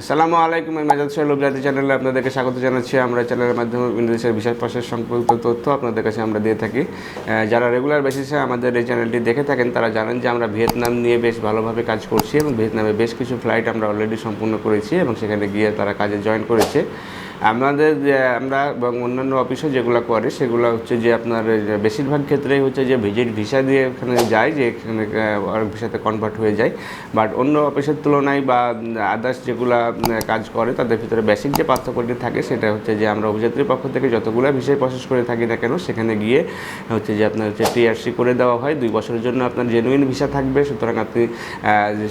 আসসালামু আলাইকুম, আমি মাজাদ সোহেল চ্যানেলে আপনাদেরকে স্বাগত জানাচ্ছি। আমরা চ্যানেলের মাধ্যমে বিভিন্ন দেশের বিশেষ প্রসেস সম্পর্কিত তথ্য আপনাদের কাছে আমরা দিয়ে থাকি। যারা রেগুলার বেসিসে আমাদের এই চ্যানেলটি দেখে থাকেন, তারা জানেন যে আমরা ভিয়েতনাম নিয়ে বেশ ভালোভাবে কাজ করছি এবং ভিয়েতনামে বেশ কিছু ফ্লাইট আমরা অলরেডি সম্পূর্ণ করেছি এবং সেখানে গিয়ে তারা কাজে জয়েন করেছে। আমাদের আমরা এবং অন্যান্য অফিসে যেগুলো করে, সেগুলো হচ্ছে যে আপনার বেশিরভাগ ক্ষেত্রেই হচ্ছে যে ভিজিট ভিসা দিয়ে এখানে যায়, যে এখানে ভিসাতে কনভার্ট হয়ে যায়। বাট অন্য অফিসের তুলনায় বা আদার্স যেগুলা কাজ করে, তাদের ভিতরে বেসিক যে পার্থক্যটি থাকে, সেটা হচ্ছে যে আমরা অভিযাত্রীর পক্ষ থেকে যতগুলো ভিসায় প্রসেস করে থাকি না কেন, সেখানে গিয়ে হচ্ছে যে আপনার হচ্ছে টিআরসি করে দেওয়া হয়। দুই বছরের জন্য আপনার জেনুইন ভিসা থাকবে, সুতরাং আপনি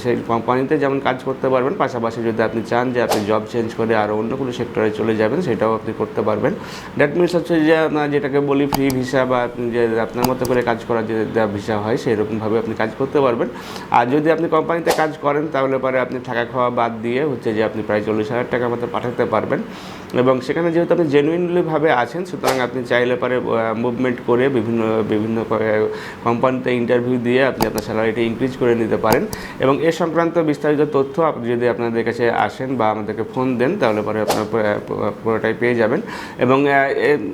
সেই কোম্পানিতে যেমন কাজ করতে পারবেন, পাশাপাশি যদি আপনি চান যে আপনি জব চেঞ্জ করে আরও অন্য কোনো সেক্টরে চলে যাবেন সেটাও আপনি করতে পারবেন। দ্যাট মিনস হচ্ছে যে যেটাকে বলি ফ্রি ভিসা বা যে আপনার মতো করে কাজ করার যে ভিসা হয় সেই রকমভাবে আপনি কাজ করতে পারবেন। আর যদি আপনি কোম্পানিতে কাজ করেন, তাহলে পরে আপনি থাকা খাওয়া বাদ দিয়ে হচ্ছে যে আপনি প্রায় চল্লিশ হাজার টাকা মতো পাঠাতে পারবেন। এবং সেখানে যেহেতু আপনি জেনুইনলিভাবে আছেন, সুতরাং আপনি চাইলে পারে মুভমেন্ট করে বিভিন্ন বিভিন্ন কোম্পানিতে ইন্টারভিউ দিয়ে আপনি আপনার স্যালারিটি ইনক্রিজ করে নিতে পারেন। এবং এ সংক্রান্ত বিস্তারিত তথ্য আপনি যদি আপনাদের কাছে আসেন বা আমাদেরকে ফোন দেন, তাহলে পরে আপনার পুরো- পুরো- পুরোটাই পেয়ে যাবেন। এবং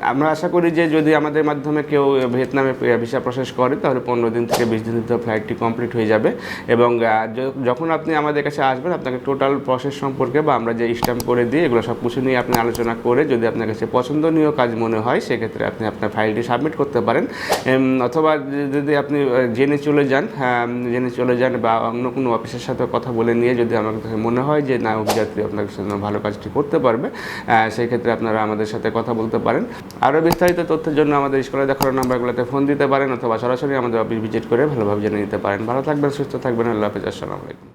আমরা আশা করি যে যদি আমাদের মাধ্যমে কেউ ভিয়েতনামে ভিসা প্রসেস করে, তাহলে পনেরো দিন থেকে বিশ দিন ভিতরে ফ্লাইটটি কমপ্লিট হয়ে যাবে। এবং যখন আপনি আমাদের কাছে আসবেন, আপনাকে টোটাল প্রসেস সম্পর্কে বা আমরা যে স্ট্যাম্প করে দিই, এগুলো সব কিছু নিয়ে আপনি আলোচনা করে যদি আপনার কাছে পছন্দনীয় কাজ মনে হয় সেক্ষেত্রে আপনি আপনার ফাইলটি সাবমিট করতে পারেন। অথবা যদি আপনি জেনে চলে যান হ্যাঁ, জেনে চলে যান বা অন্য কোনো অফিসের সাথে কথা বলে নিয়ে যদি আমার কাছে মনে হয় যে না অভিযাত্রী আপনার জন্য ভালো কাজটি করতে পারবে সেই ক্ষেত্রে আপনারা আমাদের সাথে কথা বলতে পারেন। আরও বিস্তারিত তথ্যের জন্য আমাদের স্কুলে দেখানোর নাম্বারগুলোতে ফোন দিতে পারেন অথবা সরাসরি আমাদের অফিস ভিজিট করে ভালোভাবে জেনে নিতে পারেন। ভালো থাকবেন সুস্থ থাকবেন। আল্লাহ হাফিজ। আসসালামু আলাইকুম।